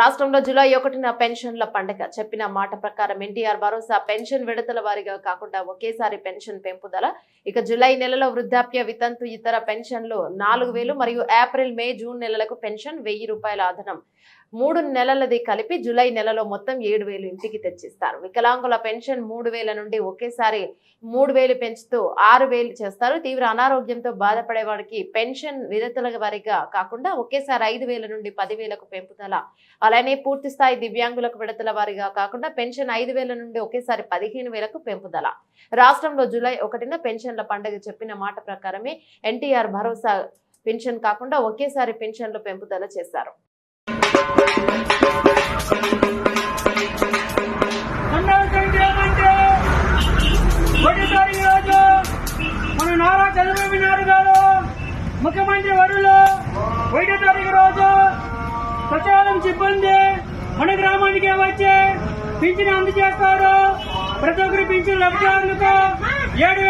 రాష్ట్రంలో జూలై ఒకటిన పెన్షన్ల పండగ. చెప్పిన మాట ప్రకారం ఎన్టీఆర్ భరోసా పెన్షన్ విడతల వారీగా కాకుండా ఒకేసారి పెన్షన్ పెంపుదల. ఇక జూలై నెలలో వృద్ధాప్య వితంతు ఇతర పెన్షన్లు నాలుగు వేలు మరియు ఏప్రిల్ మే జూన్ నెలలకు పెన్షన్ వెయ్యి రూపాయల అదనం. మూడు నెలలది కలిపి జూలై నెలలో మొత్తం ఏడు వేలు ఇంటికి తెచ్చిస్తారు. వికలాంగుల పెన్షన్ మూడు వేల నుండి ఒకేసారి మూడు వేలు పెంచుతూ ఆరు వేలు చేస్తారు. తీవ్ర అనారోగ్యంతో బాధపడే వాడికి పెన్షన్ విడతల వారిగా కాకుండా ఒకేసారి ఐదు వేల నుండి పది వేలకు పెంపుదల. అలానే పూర్తి స్థాయి దివ్యాంగులకు విడతల వారిగా కాకుండా పెన్షన్ ఐదు వేల నుండి ఒకేసారి పదిహేను వేలకు పెంపుదల. రాష్ట్రంలో జూలై ఒకటిన పెన్షన్ల పండుగ చెప్పిన మాట ప్రకారమే ఎన్టీఆర్ భరోసా పెన్షన్ కాకుండా ఒకేసారి పెన్షన్లు పెంపుదల చేశారు. ముఖ్యమంత్రి వరులు ఒకటి తారీఖు రోజు సచివాలయం సిబ్బంది మన గ్రామానికి వచ్చి పింఛన్ అందజేస్తారు ప్రతి ఒక్కరు పింఛన్ లబ్ధిదారులకు ఏడు